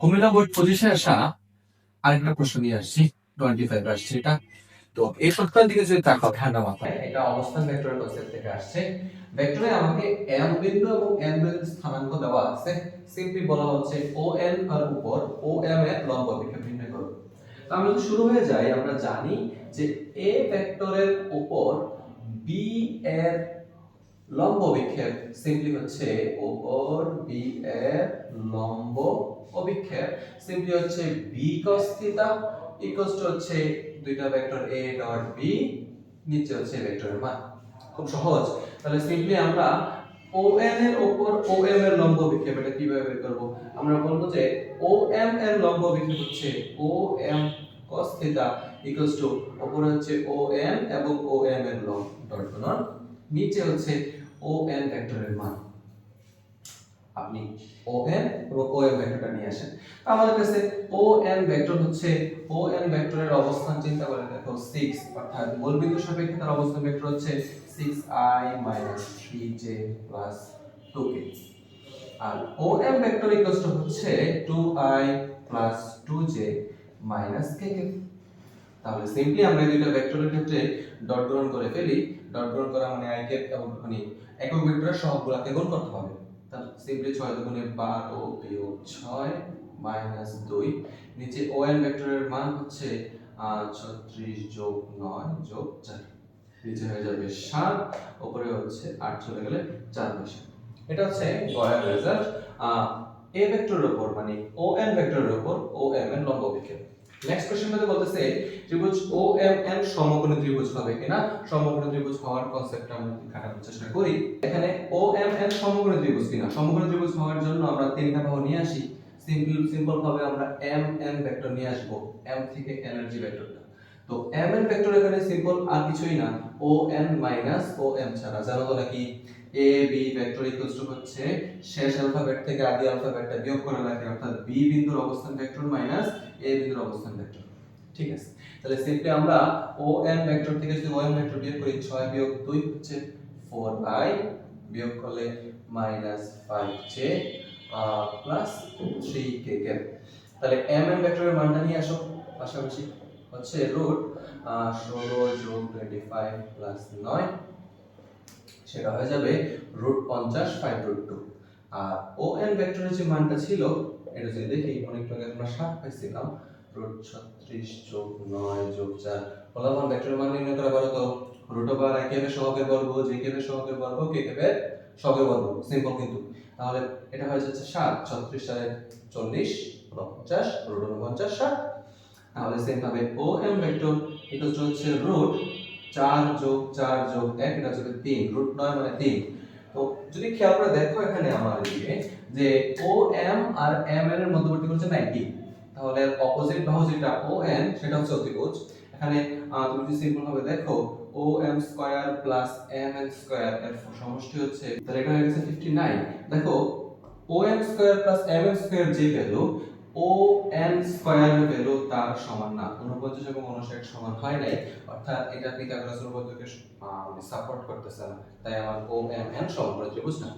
Comilla board পঁচিশে আসা আরেকটা প্রশ্ন নিয়ে আসছি টোয়েন্টি ফাইভ আসছে এটা। তো এই প্রশ্নের দিকে যদি তাকাও ঠান্ডা মাথায়। এটা অবস্থান ভেক্টরের কনসেপ্ট থেকে আসছে। ভেক্টরে আমাকে m বিন্দু এবং n বিন্দু স্থানাঙ্ক দেওয়া আছে। সিম্পলি বলা হচ্ছে ও n এর উপর ও m এর লম্ব বিক্ষেপ নির্ণয় করো। তো আমরা যদি শুরু হয়ে যাই, আমরা জানি যে a ভেক্টরের উপর b এর লম্ব বিক্ষেপ সিম্পলি হচ্ছে উপর বি এর লম্ব অভিক্ষেপ সিম্পলি হচ্ছে B cos theta equals to হচ্ছে দুইটা ভেক্টর a ডট b, নিচে হচ্ছে ভেক্টরের মান খুব সহজ। তাহলে সিম্পলি আমরা ON এর উপর OM এর লম্ব বিক্ষেপ এটা কীভাবে বের করব? আমরা বলব যে OM এর লম্ব বিক্ষেপ হচ্ছে OM cos theta equals to উপরে হচ্ছে ON এবং OM এর লম্ব ডট গুণন। নিচে হচ্ছে ON ভেক্টরের মান আপনি ON এবং OM ভেক্টরটা নিয়ে আসেন। আমাদের কাছে ON ভেক্টর হচ্ছে ON ভেক্টরের অবস্থান চিন্তা করে দেখো 6 অর্থাৎ মূল বিন্দু সাপেক্ষে তার অবস্থান ভেক্টর হচ্ছে 6i 3j 2k আর OM ভেক্টর ইকুয়ালস টু হচ্ছে 2i 2j kk তাহলে সিম্পলি আমরা দুইটা ভেক্টরের ক্ষেত্রে ডট গুণন করে ফেলি। ডট গুণন করা মানে i কে মানে একক ভেক্টরের সহগগুলোকে গুণ করতে হবে। তাহলে সিম্পলি 6 দুগুণে 12 বিয়োগ 6 মাইনাস 2 নিচে ওএন ভেক্টরের মান হচ্ছে 36 যোগ 9 যোগ 4 নিচে হয়ে যাবে 7 উপরে হচ্ছে 8 চলে গেলে 4 বসে। এটা হচ্ছে গয়ের রেজাল্ট এ ভেক্টরের উপর মানে ওএন ভেক্টরের উপর ওএম এর লম্ব বিক্ষেপ। নেক্সট কোশ্চেন মধ্যে বলতেছে, ত্রিভুজ ও এম এন সমকোণী ত্রিভুজ হবে কিনা? সমকোণী ত্রিভুজ হওয়ার কনসেপ্টটা আমরা কাটানোর চেষ্টা করি। এখানে ও এম এন সমকোণী ত্রিভুজ কিনা? সমকোণী ত্রিভুজ হওয়ার জন্য আমরা তিনটা বাহু নিয়ে আসি। সিম্পল সিম্পল ভাবে আমরা এম এন ভেক্টর নিয়ে আসব। এম থেকে এনার্জি ভেক্টরটা তো এম এন ভেক্টর এখানে সিম্পল আর কিছুই না। O N minus O M ছাড়া। জানো তো নাকি A B vector equals to হচ্ছে শেষ অ্যালফাবেট থেকে আদি অ্যালফাবেটটা বিয়োগ করা লাগে, অর্থাৎ বি বিন্দুর অবস্থান ভেক্টর মাইনাস এ বিন্দুর অবস্থান ভেক্টর ঠিক আছে? তাহলে সিম্পলি আমরা ও এন ভেক্টর থেকে যদি ও এন ভেক্টর বিয়োগ করি 6 বিয়োগ 2 হচ্ছে 4i বিয়োগ করলে মাইনাস 5j প্লাস 3k কে কে তাহলে m এন ভেক্টরের মানটা নিয়ে আসো, পাশাপাশি। হচ্ছে রুট 16 যোগ 25 প্লাস 9 সেটা হয়ে যাবে রুট 50 5 রুট 2 আর ও এন ভেক্টরের যে মানটা ছিল, এটা যদি দেখি অনেকটা আমরা 7 পাইছিলাম রুট 36 যোগ 9 যোগ 4 ফলাফল ভেক্টরের মান নির্ণয় করা পারো তো রুট ওভার i কেবে সহগের বর্গ, j কেবে সহগের বর্গ, k কেবে সহগের বর্গ। সিম্পল কিন্তু। তাহলে এটা হয়ে যাচ্ছে 7 36 সালে 40 50 রুট 49 7 তাহলে সেম ভাবে O M vector equal to হচ্ছে রুট 4 যোগ 4 যোগ 1 এটা হচ্ছে 3 রুট 9 মানে 3 তো যদি খেয়াল করে দেখো এখানে আমার দিকে যে ও এম আর এম এর মধ্যবর্তী হচ্ছে 90 তাহলে অপোজিট বাহু যেটা ও এন সেটা হচ্ছে অতিভুজ। এখানে তুমি যদি সিম্পল ভাবে দেখো, O M square plus M N square, এর সমষ্টি হচ্ছে, তাহলে এটা হয়ে গেছে 59 দেখো, O M square plus M N square যে value O N square value তার সমান না। 49 এবং 59 সমান হয় নাই। অর্থাৎ এটা পিথাগোরাস উপপাদ্যকে সাপোর্ট করতেছে না। তাই আমার ও এম এন সমান করে ত্রিভুজ না